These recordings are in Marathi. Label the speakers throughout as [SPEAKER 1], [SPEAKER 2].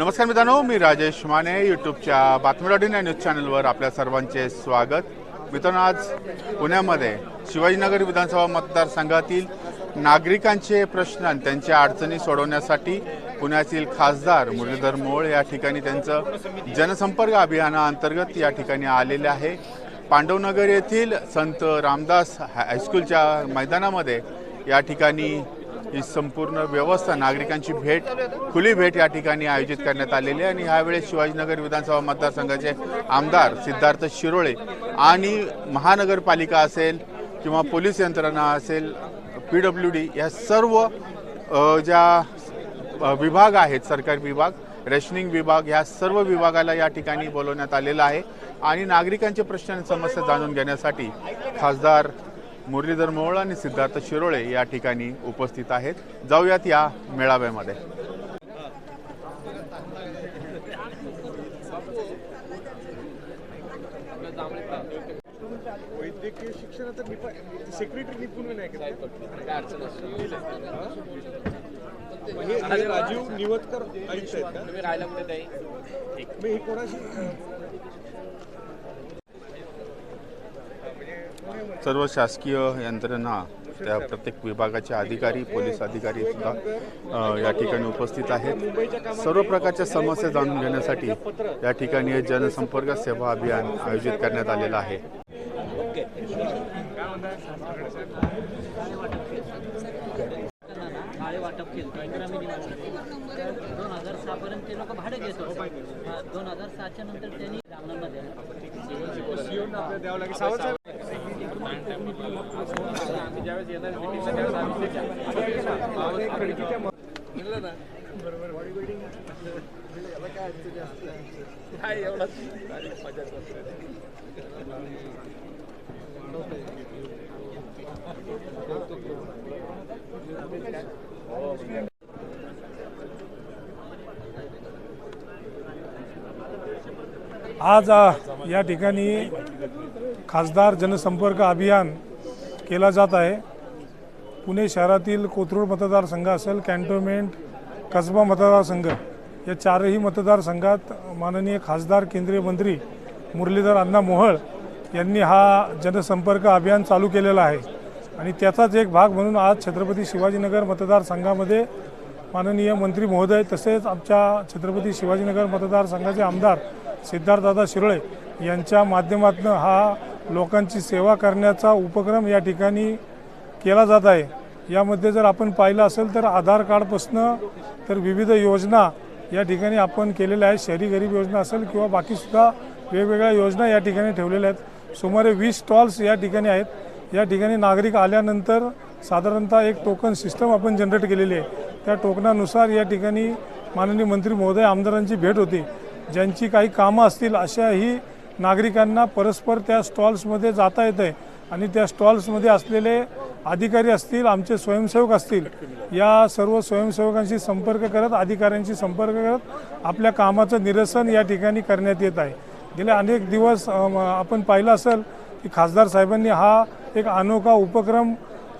[SPEAKER 1] नमस्कार मित्रांनो मी राजेश माने यूट्यूबच्या बातमी डॉट इन या न्यूज चॅनलवर आपल्या सर्वांचे स्वागत. मित्रांनो आज पुण्यामध्ये शिवाजीनगर विधानसभा मतदारसंघातील नागरिकांचे प्रश्न आणि त्यांच्या अडचणी सोडवण्यासाठी पुण्यातील खासदार मुरलीधर मोळ या ठिकाणी त्यांचं जनसंपर्क अभियानाअंतर्गत या ठिकाणी आलेले आहे. पांडवनगर येथील संत रामदास हायस्कूलच्या मैदानामध्ये या ठिकाणी ही संपूर्ण व्यवस्था नागरिकांची भेट खुली भेट या ठिकाणी आयोजित करण्यात आलेली आहे. आणि ह्यावेळेस शिवाजीनगर विधानसभा मतदारसंघाचे आमदार सिद्धार्थ शिरोळे आणि महानगरपालिका असेल किंवा पोलीस यंत्रणा असेल पी डब्ल्यू डी या सर्व ज्या विभाग आहेत सरकारी विभाग रेशनिंग विभाग ह्या सर्व विभागाला या ठिकाणी बोलवण्यात आलेलं आहे. आणि नागरिकांचे प्रश्न आणि समस्या जाणून घेण्यासाठी खासदार मुरलीधर मोहोळ आणि सिद्धार्थ शिरोळे या ठिकाणी उपस्थित आहेत. जाऊयात या मेळाव्यामध्ये.
[SPEAKER 2] वैद्यकीय शिक्षणाचं निपा सेक्रेटरी निपुण नाही राजीव निवतकर आयुक्त आहेत का? हे कोणाशी
[SPEAKER 1] सर्व शासकीय यंत्रणा त्या प्रत्येक विभागाचे अधिकारी पोलीस अधिकारी सुद्धा या ठिकाणी उपस्थित आहेत. सर्व प्रकारच्या समस्या जाणून घेण्यासाठी या ठिकाणी हे जनसंपर्क सेवा अभियान आयोजित करण्यात आलेलं आहे.
[SPEAKER 3] वाटप केलं दोन हजार सहा पर्यंत ते लोक भाडे घेत होते हा, दोन हजार सहाच्या नंतर त्यांनी
[SPEAKER 4] आज या ठिकाणी खासदार जनसंपर्क अभियान केला जात आहे. पुणे शहरातील कोथरूड मतदारसंघ असेल कॅन्टोन्मेंट कसबा मतदारसंघ या चारही मतदारसंघात माननीय खासदार केंद्रीय मंत्री मुरलीधर अण्णा मोहळ यांनी हा जनसंपर्क अभियान चालू केलेला आहे. आणि त्याचाच एक भाग म्हणून आज छत्रपती शिवाजीनगर मतदारसंघामध्ये माननीय मंत्री महोदय तसेच आमच्या छत्रपती शिवाजीनगर मतदारसंघाचे आमदार सिद्धार्थदादा शिरोळे यांच्या माध्यमातून हा लोकांची सेवा करण्याचा उपक्रम या ठिकाणी केला जात आहे. यामध्ये जर आपण पाहिलं असेल तर आधार कार्डपासनं तर विविध योजना या ठिकाणी आपण केलेल्या आहेत. शहरी गरीब योजना असेल किंवा बाकीसुद्धा वेगवेगळ्या योजना या ठिकाणी ठेवलेल्या आहेत. सुमारे वीस स्टॉल्स या ठिकाणी आहेत. या ठिकाणी नागरिक आल्यानंतर साधारणतः एक टोकन सिस्टम आपण जनरेट केलेली आहे. त्या टोकनानुसार या ठिकाणी माननीय मंत्री महोदय आमदारांची भेट होती. ज्यांची काही कामं असतील अशाही नागरिकांना परस्पर त्या स्टॉल्समध्ये जाता येतं आहे आणि त्या स्टॉल्समध्ये असलेले अधिकारी असतील आमचे स्वयंसेवक असतील या सर्व स्वयंसेवकांशी संपर्क करत अधिकाऱ्यांशी संपर्क करत आपल्या कामाचं निरसन या ठिकाणी करण्यात येत आहे. गेले अनेक दिवस आपण पाहिलं असेल की खासदार साहेबांनी हा एक अनोखा उपक्रम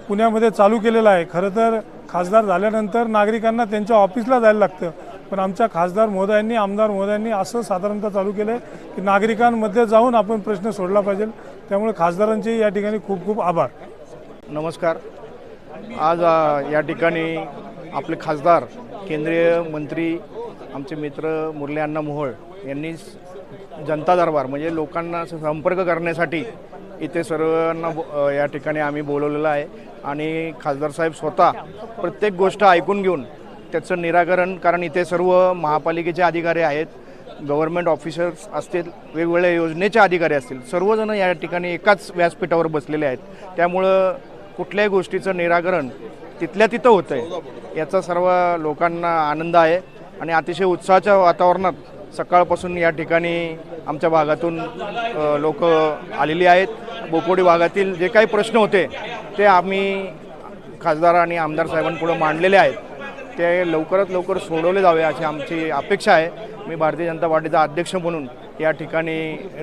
[SPEAKER 4] पुण्यामध्ये चालू केलेला आहे. खरं तर खासदार झाल्यानंतर नागरिकांना त्यांच्या ऑफिसला जायला लागतं. पण आमच्या खासदार महोदयांनी आमदार महोदयांनी असं साधारणतः चालू केलं आहे की नागरिकांमध्ये जाऊन आपण प्रश्न सोडला पाहिजे. त्यामुळे खासदारांचे या ठिकाणी खूप खूप आभार.
[SPEAKER 5] नमस्कार. आज या ठिकाणी आपले खासदार केंद्रीय मंत्री आमचे मित्र मुरली अण्णा मोहोळ यांनी जनता दरबार म्हणजे लोकांना संपर्क करण्यासाठी इथे सर्वांना या ठिकाणी आम्ही बोलवलेलं आहे. आणि खासदार साहेब स्वतः प्रत्येक गोष्ट ऐकून घेऊन त्याचं निराकरण कारण इथे सर्व महापालिकेचे अधिकारी आहेत गव्हर्नमेंट ऑफिसर्स असतील वेगवेगळ्या योजनेचे अधिकारी असतील. सर्वजण या ठिकाणी एकाच व्यासपीठावर बसलेले आहेत. त्यामुळं कुठल्याही गोष्टीचं निराकरण तिथल्या तिथं होतं आहे याचा सर्व लोकांना आनंद आहे. आणि अतिशय उत्साहाच्या वातावरणात सकाळपासून या ठिकाणी आमच्या भागातून लोक आलेली आहेत. बोपोडी भागातील जे काही प्रश्न होते ते आम्ही खासदार आणि आमदार साहेबांपुढं मांडलेले आहेत. ते लवकरात लवकर सोडवले जावे अशी आमची अपेक्षा आहे. मी भारतीय जनता पार्टीचा अध्यक्ष म्हणून या ठिकाणी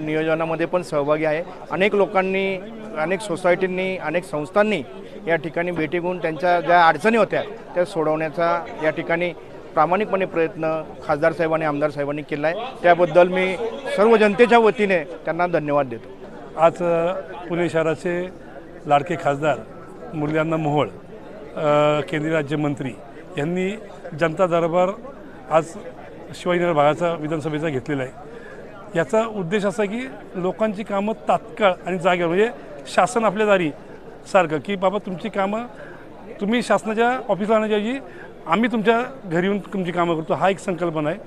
[SPEAKER 5] नियोजनामध्ये पण सहभागी आहे. अनेक लोकांनी अनेक सोसायटींनी अनेक संस्थांनी या ठिकाणी भेटी घेऊन त्यांच्या ज्या अडचणी होत्या त्या सोडवण्याचा या ठिकाणी प्रामाणिकपणे प्रयत्न खासदार साहेबांनी आमदार साहेबांनी केला आहे त्याबद्दल मी सर्व जनतेच्या वतीने त्यांना धन्यवाद देतो.
[SPEAKER 6] आज पुणे शहराचे लाडके खासदार मुरल्यांना मोहोळ केंद्रीय राज्यमंत्री यांनी जनता दरबार आज शिवाजीनगर भागाचा विधानसभेचा घेतलेला आहे. याचा उद्देश असा की लोकांची कामं तात्काळ आणि जागेवर म्हणजे शासन आपल्या दारी सारखं की बाबा तुमची कामं तुम्ही शासनाच्या ऑफिसला आणण्याच्याऐवजी आम्ही तुमच्या घरी येऊन तुमची कामं करतो. हा एक संकल्पना आहे.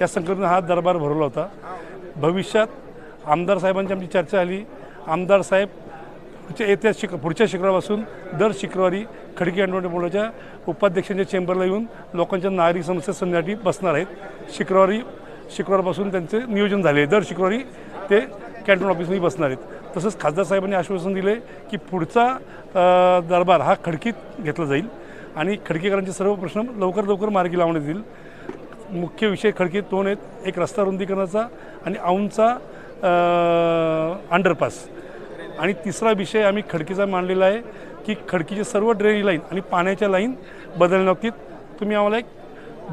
[SPEAKER 6] या संकल्पना हा दरबार भरवला होता. भविष्यात आमदार साहेबांची आमची चर्चा आली. आमदार साहेब येत्या शिक पुढच्या शुक्रवारपासून दर शुक्रवारी खडकी अँडोनी बोर्डाच्या उपाध्यक्षांच्या चेंबरला येऊन लोकांच्या नागरिक समस्या संध्यासाठी बसणार आहेत. शुक्रवारी शुक्रवारपासून त्यांचे नियोजन झाले आहे. दर शुक्रवारी ते कॅन्टोन ऑफिसमध्ये बसणार आहेत. तसंच खासदार साहेबांनी आश्वासन दिले की पुढचा दरबार हा खडकीत घेतला जाईल आणि खडकीकरांचे सर्व प्रश्न लवकर लवकर मार्गी लावण्यात येईल मुख्य विषय खडकीत दोन आहेत. एक रस्ता रुंदीकरणाचा आणि औंचा अंडरपास. आणि तिसरा विषय आम्ही खडकीचा मांडलेला आहे की खडकीचे सर्व ड्रेनेज लाईन आणि पाण्याच्या लाईन बदलण्याबाबतीत तुम्ही आम्हाला एक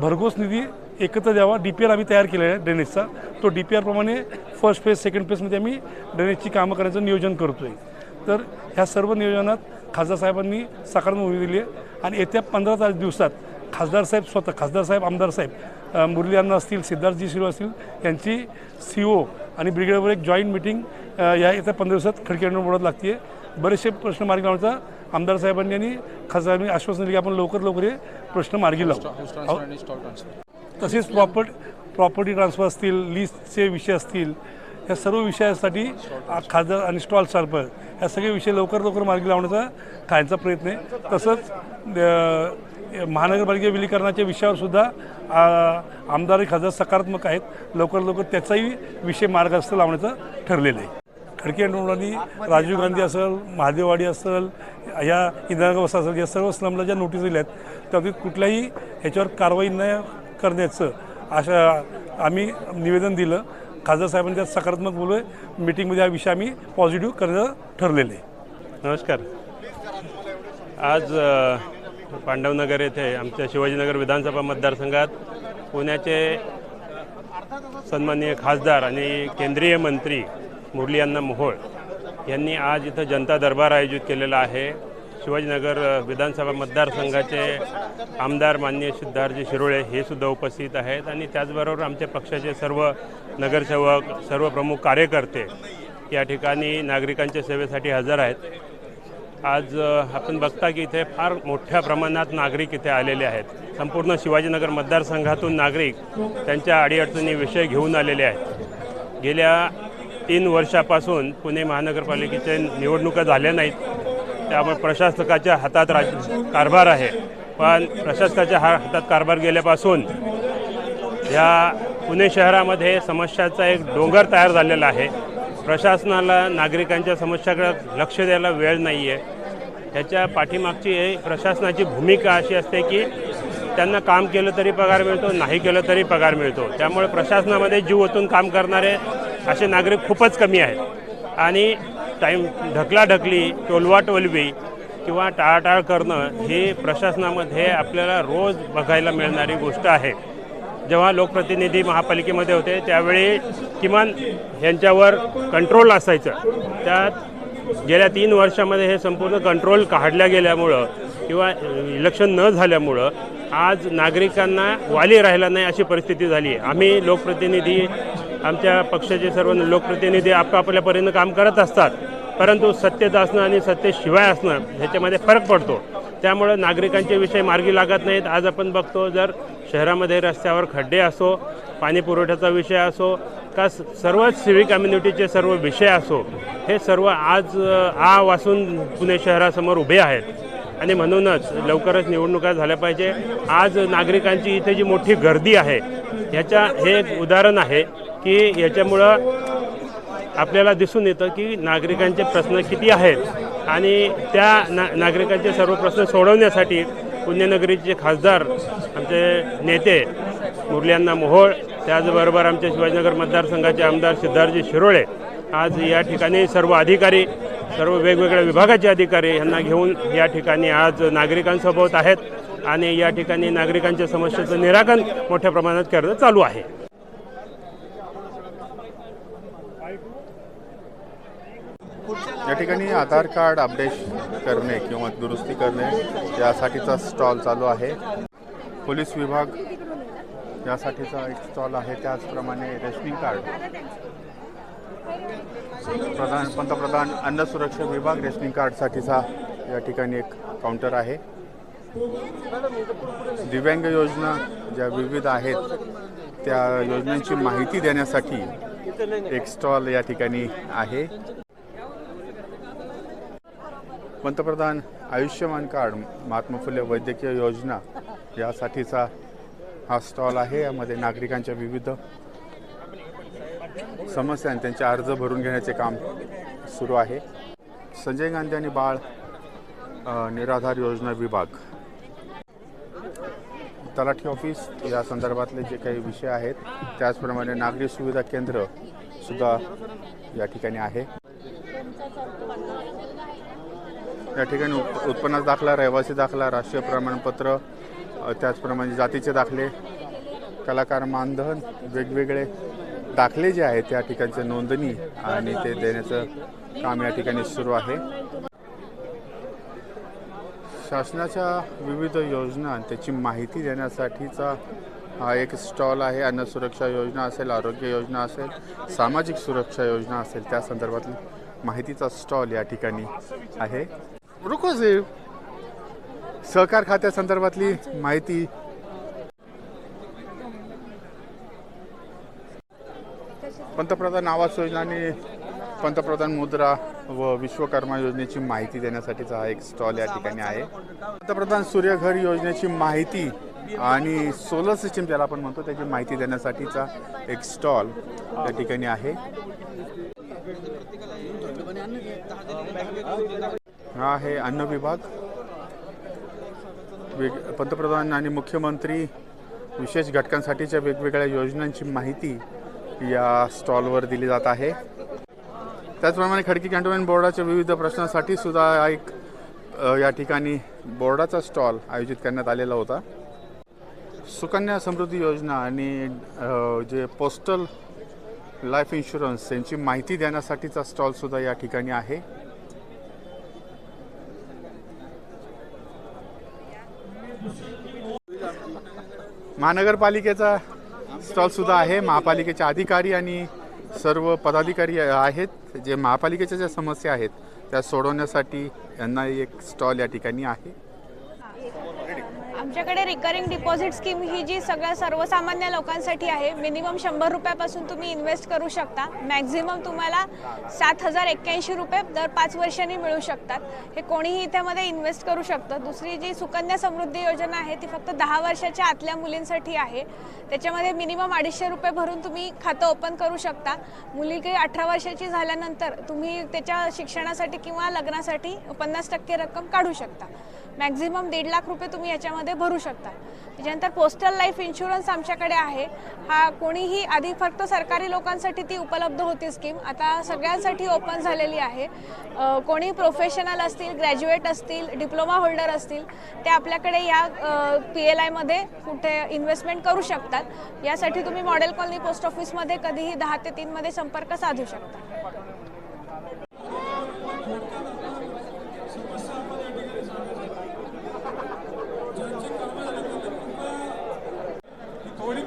[SPEAKER 6] भरघोस निधी एकत्र द्यावा. डी पी आर आम्ही तयार केलेला आहे ड्रेनेजचा तो डी पी आरप्रमाणे फर्स्ट फेज सेकंड फेजमध्ये आम्ही ड्रेनेजची कामं करण्याचं नियोजन करतो आहे तर ह्या सर्व नियोजनात खासदार साहेबांनी सकारात्मक भूमिका दिली आहे. आणि येत्या पंधरा तास दिवसात खासदार साहेब स्वतः खासदार साहेब आमदार साहेब मुरली अण्णा असतील सिद्धार्थजी शिरो असतील यांची सी ओ आणि ब्रिगेडवर एक जॉईंट मिटिंग या येत्या पंधरा दिवसात खडकी अण्णा बोर्डात लागते. आहे बरेचसे प्रश्न मार्गी लावण्याचा आमदार साहेबांनी आणि खासदारांनी आश्वासन दिले की आपण लवकर लवकर हे प्रश्न मार्गी लावू. तसेच प्रॉपर्ट प्रॉपर्टी ट्रान्सफर असतील लीजचे विषय असतील या सर्व विषयासाठी खासदार आणि स्टॉल सार्पर या सगळे विषय लवकर लवकर मार्गी लावण्याचा खायचा प्रयत्न आहे. तसंच महानगरपालिका विलीकरणाच्या विषयावर सुद्धा आमदार खासदार सकारात्मक आहेत. लवकर लवकर त्याचाही विषय मार्गस्थ लावण्याचं ठरलेलं आहे. खडके अंडोळांनी राजीव गांधी असेल महादेववाडी असेल या इंदिरा वसा असेल या सर्व स्लमला ज्या नोटीस दिल्या आहेत त्याबाबतीत कुठल्याही ह्याच्यावर कारवाई न करण्याचं अशा आम्ही निवेदन दिलं. खासदार साहेबांनी त्यात सकारात्मक बोलू आहे मिटिंगमध्ये हा विषय आम्ही पॉझिटिव्ह करण्याचं ठरलेलं आहे.
[SPEAKER 7] नमस्कार. आज पांडवनगर येथे आमच्या शिवाजीनगर विधानसभा मतदारसंघात पुण्याचे सन्माननीय खासदार आणि केंद्रीय मंत्री मुरली अण्णा मोहोळ यांनी आज इथं जनता दरबार आयोजित केलेला आहे. शिवाजीनगर विधानसभा मतदारसंघाचे आमदार माननीय सिद्धार्थजी शिरोळे हे सुद्धा उपस्थित आहेत आणि त्याचबरोबर आमच्या पक्षाचे सर्व नगरसेवक सर्व प्रमुख कार्यकर्ते या ठिकाणी नागरिकांच्या सेवेसाठी हजर आहेत. आज आपण बघता की इथे फार मोठ्या प्रमाणात नागरिक इथे आलेले आहेत. संपूर्ण शिवाजीनगर मतदारसंघातून नागरिक त्यांच्या अडीअडचणी विषय घेऊन आलेले आहेत. गेल्या तीन वर्षापासून पुणे महानगरपालिकेच्या निवडणुका झाल्या नाहीत. त्यामुळे प्रशासकाच्या हातात राज कारभार आहे. पण प्रशासकाच्या हा हातात कारभार गेल्यापासून ह्या पुणे शहरामध्ये समस्याचा एक डोंगर तयार झालेला आहे. प्रशासनाला नागरिकांच्या समस्याकडे लक्ष द्यायला वेळ नाही आहे त्याच्या पाठीमागची प्रशासनाची भूमिका अशी असते की त्यांना काम केलं तरी पगार मिळतो नाही केलं तरी पगार मिळतो. त्यामुळे प्रशासनामध्ये जीव ओतून काम करणारे असे नागरिक खूपच कमी आहेत. आणि टाईम ढकलाढकली टोलवाटोलवी किंवा टाळाटाळ करणं हे प्रशासनामध्ये आपल्याला रोज बघायला मिळणारी गोष्ट आहे. जेव्हा लोकप्रतिनिधी महापालिकेमध्ये होते त्यावेळी किमान यांच्यावर कंट्रोल असायचं. त्यात गेल्या तीन वर्षामध्ये हे संपूर्ण कंट्रोल काढल्या गेल्यामुळं किंवा इलेक्शन न झाल्यामुळं आज नागरिकांना वाली राहिला नाही अशी परिस्थिती झाली आहे. आम्ही लोकप्रतिनिधी आमच्या पक्षाचे सर्व लोकप्रतिनिधी आपापल्यापर्यंत काम करत असतात परंतु सत्तेत असणं आणि सत्तेशिवाय असणं ह्याच्यामध्ये फरक पडतो. त्यामुळं नागरिकांचे विषय मार्गी लागत नाहीत. आज आपण बघतो जर शहरामध्ये रस्त्यावर खड्डे असो पाणी पुरवठ्याचा विषय असो का स- सर्वच सिव्हिक कम्युनिटीचे सर्व विषय असो हे सर्व आज आ वासून पुणे शहरासमोर उभे आहेत. आणि म्हणूनच लवकरच निवडणुका झाल्या पाहिजे. आज नागरिकांची इथे जी मोठी गर्दी आहे ह्याच्या हे एक उदाहरण आहे की याच्यामुळं आपल्याला दिसून येतं की नागरिकांचे प्रश्न किती आहेत आणि त्या ना नागरिकांचे सर्व प्रश्न सोडवण्यासाठी पुण्यनगरीचे खासदार आमचे नेते मुरल्यांना मोहोळ त्याचबरोबर आमच्या शिवाजीनगर मतदारसंघाचे आमदार सिद्धार्थजी शिरोळे आज या ठिकाणी सर्व अधिकारी सर्व वेगवेगळ्या विभागाचे अधिकारी यांना घेऊन या ठिकाणी आज नागरिकांसोबत आहेत आणि या ठिकाणी नागरिकांच्या समस्येचं निराकरण मोठ्या प्रमाणात करणं चालू आहे.
[SPEAKER 1] या ठिकाणी आधार कार्ड अपडेट करणे किंवा दुरुस्ती करणे यासाठीचा स्टॉल चालू आहे. पोलीस विभाग यासाठीचा एक स्टॉल आहे त्याचप्रमाणे रेशनिंग कार्ड. प्रधान पंतप्रधान अन्न सुरक्षा विभाग रेशनिंग कार्डसाठीचा या ठिकाणी एक काउंटर आहे. दिव्यांग योजना ज्या विविध आहेत त्या योजनांची माहिती देण्यासाठी एक स्टॉल या ठिकाणी आहे. पंतप्रधान आयुष्यमान कार्ड महात्मा फुले वैद्यकीय योजना यासाठीचा हा स्टॉल आहे. यामध्ये नागरिकांच्या विविध समस्या आणि त्यांचे अर्ज भरून घेण्याचे काम सुरू आहे. संजय गांधी आणि बाळ निराधार योजना विभाग. तलाठी ऑफिस या संदर्भातले जे काही विषय आहेत त्याचप्रमाणे नागरी सुविधा केंद्र सुद्धा या ठिकाणी आहे. या ठिकाणी उत् उत्पन्नाचा दाखला रहिवासी दाखला राष्ट्रीय प्रमाणपत्र त्याचप्रमाणे जातीचे दाखले कलाकार मानधन वेगवेगळे दाखले जे आहेत त्या ठिकाणचे नोंदणी आणि ते देण्याचं काम या ठिकाणी सुरू आहे. शासनाच्या विविध योजना त्याची माहिती देण्यासाठीचा हा एक स्टॉल आहे. अन्न सुरक्षा योजना असेल आरोग्य योजना असेल सामाजिक सुरक्षा योजना असेल त्या संदर्भातली माहितीचा स्टॉल या ठिकाणी आहे. रुको सहकार खात्यासंदर्भातली माहिती. पंतप्रधान आवास योजना आणि पंतप्रधान मुद्रा व विश्वकर्मा योजनेची माहिती देण्यासाठीचा हा एक स्टॉल या ठिकाणी आहे. पंतप्रधान सूर्यघर योजनेची माहिती आणि सोलर सिस्टीम ज्याला आपण म्हणतो त्याची माहिती देण्यासाठीचा एक स्टॉल या ठिकाणी आहे. हा आहे अन्न विभाग. वेग पंतप्रधान आणि मुख्यमंत्री विशेष घटकांसाठीच्या वेगवेगळ्या योजनांची माहिती या स्टॉलवर दिली जात आहे. त्याचप्रमाणे खडकी कॅन्टोन्मेंट बोर्डाच्या विविध प्रश्नांसाठी सुद्धा एक या ठिकाणी बोर्डाचा स्टॉल आयोजित करण्यात आलेला होता. सुकन्या समृद्धी योजना आणि जे पोस्टल लाईफ इन्शुरन्स यांची माहिती देण्यासाठीचा स्टॉलसुद्धा या ठिकाणी आहे. महानगरपालिकेचा स्टॉल सुद्धा आहे. महापालिकेचे अधिकारी आणि सर्व पदाधिकारी आहेत. जे महापालिकेच्या ज्या समस्या आहेत त्या सोडवण्यासाठी यांना एक स्टॉल या ठिकाणी आहे.
[SPEAKER 8] आमच्याकडे रिकरिंग डिपॉझिट स्कीम ही जी सगळ्या सर्वसामान्य लोकांसाठी आहे मिनिमम शंभर रुपयापासून तुम्ही इन्व्हेस्ट करू शकता. मॅक्झिमम तुम्हाला सात हजार एक्क्याऐंशी रुपये दर पाच वर्षांनी मिळू शकतात. हे कोणीही त्यामध्ये इन्व्हेस्ट करू शकतं. दुसरी जी सुकन्या समृद्धी योजना आहे ती फक्त दहा वर्षाच्या आतल्या मुलींसाठी आहे. त्याच्यामध्ये मिनिमम अडीचशे रुपये भरून तुम्ही खातं ओपन करू शकता. मुली काही अठरा वर्षाची झाल्यानंतर तुम्ही त्याच्या शिक्षणासाठी किंवा लग्नासाठी पन्नास टक्के रक्कम काढू शकता. मॅक्झिमम दीड लाख रुपये तुम्ही याच्यामध्ये भरू शकता. त्याच्यानंतर पोस्टल लाईफ इन्शुरन्स आमच्याकडे आहे. हा कोणीही आधी फक्त सरकारी लोकांसाठी ती उपलब्ध होती स्कीम आता सगळ्यांसाठी ओपन झालेली आहे. कोणी प्रोफेशनल असतील ग्रॅज्युएट असतील डिप्लोमा होल्डर असतील ते आपल्याकडे या पी एल आयमध्ये कुठे इन्व्हेस्टमेंट करू शकतात. यासाठी तुम्ही मॉडेल कॉलनी पोस्ट ऑफिसमध्ये कधीही दहा ते तीनमध्ये संपर्क साधू शकता
[SPEAKER 4] थोडी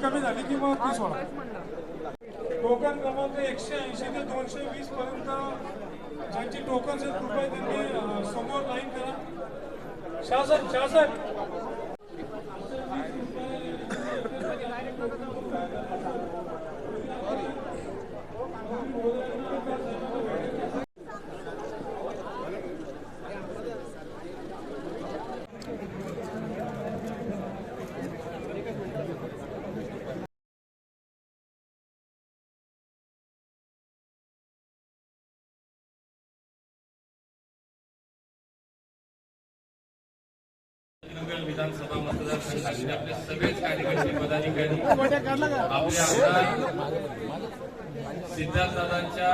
[SPEAKER 4] कमी झाली टोकन क्रमांक एकशे ऐंशी ते दोनशे वीस पर्यंत ज्यांची टोकन आहेत कृपया त्यांनी समोर लाईन करा. शासक शासक
[SPEAKER 2] विधानसभा मतदारसंघातले आपले सगळेच कार्यकर्ते पदाधिकारी आपले आमदार सिद्धार्थदादांच्या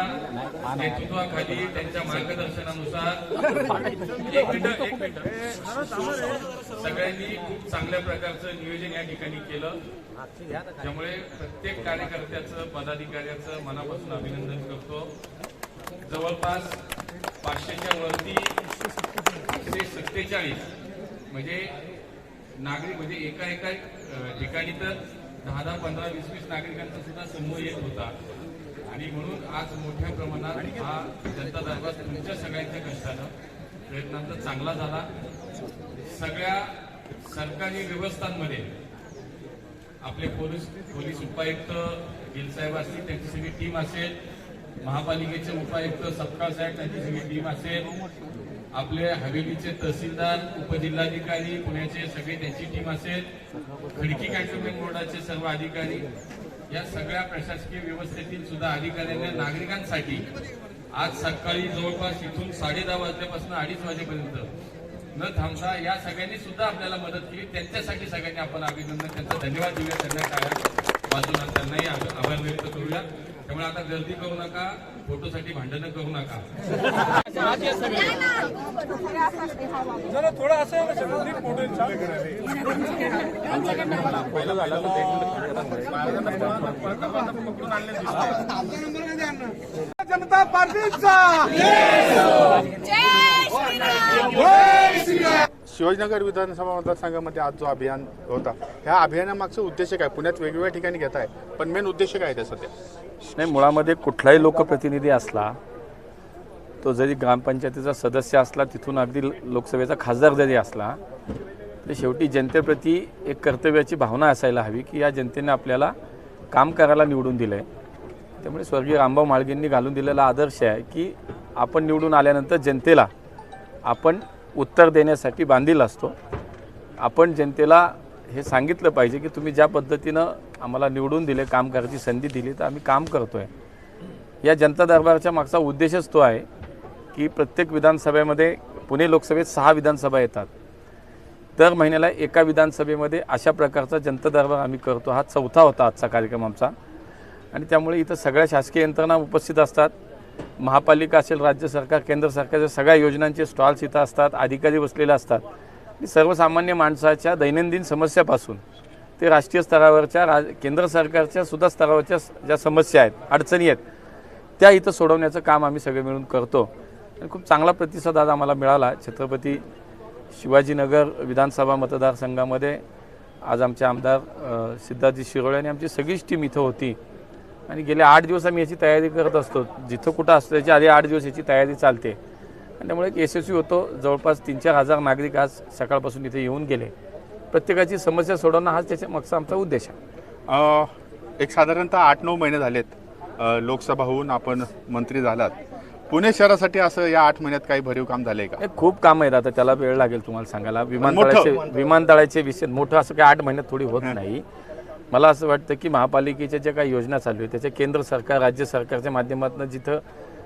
[SPEAKER 2] नेतृत्वाखाली त्यांच्या मार्गदर्शनानुसार एक मिनिट एक मिनिट. सगळ्यांनी खूप चांगल्या प्रकारचं नियोजन या ठिकाणी केलं त्यामुळे प्रत्येक कार्यकर्त्याचं पदाधिकाऱ्याचं मनापासून अभिनंदन करतो. जवळपास पाचशेच्या वरती एकशे सत्तेचाळीस म्हणजे नागरिक म्हणजे एका एका ठिकाणी तर दहा दहा पंधरा वीस वीस नागरिकांचा सुद्धा समूह येत होता. आणि म्हणून आज मोठ्या प्रमाणात हा जनता दरबार तुमच्या सगळ्यांच्या कष्टानं प्रयत्नांचा चांगला झाला. सगळ्या सरकारी व्यवस्थांमध्ये आपले पोलीस पोलीस उपायुक्त गिलसाहेब असतील त्यांची सगळी टीम असेल महापालिकेचे उपायुक्त सपकाळ साहेब त्यांची सगळी टीम असेल. आपले हवेलीचे तहसीलदार उपजिल्हाधिकारी पुण्याचे सगळे त्यांची टीम असेल. खडकी कॅन्टोन्मेंट बोर्डाचे सर्व अधिकारी या सगळ्या प्रशासकीय व्यवस्थेतील सुद्धा अधिकाऱ्यांना नागरिकांसाठी आज सकाळी जवळपास इथून साडे दहा वाजल्यापासून अडीच वाजेपर्यंत न थांबता या सगळ्यांनी सुद्धा आपल्याला मदत केली. त्यांच्यासाठी सगळ्यांनी आपण अभिनंदन त्यांचा धन्यवाद देऊया. त्यांना टाळ्या बाजूला त्यांनाही आभार व्यक्त करूया. त्यामुळे आता गर्दी करू नका फोटोसाठी भांडणं करू नका.
[SPEAKER 4] थोडं असं जनता पार्टीचा.
[SPEAKER 1] शिवाजीनगर विधानसभा मतदारसंघामध्ये आज जो अभियान होता ह्या अभियानामागचा उद्देश काय? पुण्यात वेगवेगळ्या ठिकाणी घेत आहे पण मेन उद्देश काय आहे त्या सध्या
[SPEAKER 9] नाही मुळामध्ये कुठलाही लोकप्रतिनिधी असला तो जरी ग्रामपंचायतीचा सदस्य असला तिथून अगदी लोकसभेचा खासदार जरी असला तरी शेवटी जनतेप्रती एक कर्तव्याची भावना असायला हवी की या जनतेने आपल्याला काम करायला निवडून दिलं आहे त्यामुळे स्वर्गीय रामभाऊ म्हाळगेंनी घालून दिलेला आदर्श आहे की आपण निवडून आल्यानंतर जनतेला आपण उत्तर देण्यासाठी बांधील असतो. आपण जनतेला हे सांगितलं पाहिजे की तुम्ही ज्या पद्धतीनं आम्हाला निवडून दिले काम करायची संधी दिली तर आम्ही काम करतो आहे या जनता दरबारच्या मागचा उद्देशच तो आहे की प्रत्येक विधानसभेमध्ये पुणे लोकसभेत सहा विधानसभा येतात. दर महिन्याला एका विधानसभेमध्ये अशा प्रकारचा जनता दरबार आम्ही करतो. हा चौथा होता आजचा कार्यक्रम आमचा. आणि त्यामुळे इथं सगळ्या शासकीय यंत्रणा उपस्थित असतात. महापालिका असेल राज्य सरकार केंद्र सरकारच्या सगळ्या योजनांचे स्टॉल्स इथं असतात अधिकारी बसलेले असतात. सर्वसामान्य माणसाच्या दैनंदिन समस्यापासून ते राष्ट्रीय स्तरावरच्या राज केंद्र सरकारच्या सुद्धा स्तरावरच्या ज्या समस्या आहेत अडचणी आहेत त्या इथं सोडवण्याचं काम आम्ही सगळे मिळून करतो. आणि खूप चांगला प्रतिसाद आज आम्हाला मिळाला. छत्रपती शिवाजीनगर विधानसभा मतदारसंघामध्ये आज आमचे आमदार सिद्धार्थी सिद्धार्थजी शिरोळे आणि आमची सगळीच टीम इथं होती. आणि गेले आठ दिवस आम्ही याची तयारी करत असतो. जिथं कुठं असतो त्याच्या आधी आठ दिवस याची तयारी चालते. आणि त्यामुळे एक यशस्वी होतो. जवळपास तीन चार हजार नागरिक आज सकाळपासून इथे येऊन गेले. प्रत्येकाची समस्या सोडवणं हाच त्याच्या मागचा आमचा उद्देश आहे.
[SPEAKER 1] एक साधारणतः आठ नऊ महिने झालेत लोकसभा होऊन आपण मंत्री झालात. पुणे शहरासाठी असं या आठ महिन्यात काही भरीव काम झालंय का?
[SPEAKER 9] खूप काम आहेत. आता त्याला वेळ लागेल तुम्हाला सांगायला. विमानतळाचे विमानतळाचे विषय मोठं असं काही आठ महिन्यात थोडी होत नाही. मला असं वाटतं की महापालिकेच्या ज्या काही योजना चालू आहेत त्याच्या केंद्र सरकार राज्य सरकारच्या माध्यमातून जिथं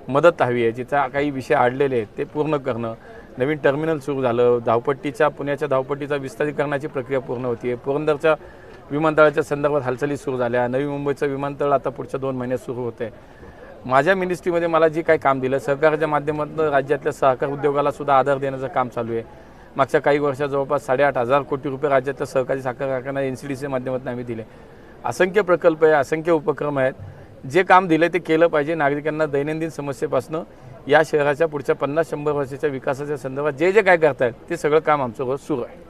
[SPEAKER 9] मदत हवी आहे जिथं काही विषय आडलेले आहेत ते पूर्ण करणं. नवीन टर्मिनल सुरू झालं धावपट्टीच्या पुण्याच्या धावपट्टीचा विस्तारीकरणाची प्रक्रिया पूर्ण होती आहे पुरंदरच्या विमानतळाच्या संदर्भात हालचाली सुरू झाल्या. नवी मुंबईचं विमानतळ आता पुढच्या दोन महिन्यात सुरू होतं आहे माझ्या मिनिस्ट्रीमध्ये मला जे काही काम दिलं सरकारच्या माध्यमातून राज्यातल्या सहकार उद्योगाला सुद्धा आधार देण्याचं काम चालू आहे. मागच्या काही वर्षात जवळपास साडेआठ हजार कोटी रुपये राज्यातल्या सहकारी साखर कारखाना एन सी डी सीच्या माध्यमातून आम्ही दिले. असंख्य प्रकल्प आहे असंख्य उपक्रम आहेत. जे काम दिलं ते केलं पाहिजे. नागरिकांना दैनंदिन समस्येपासून या शहराच्या पुढच्या पन्नास शंभर वर्षाच्या विकासाच्या संदर्भात जे जे काय करतायत ते सगळं काम आमचं रोज सुरू आहे.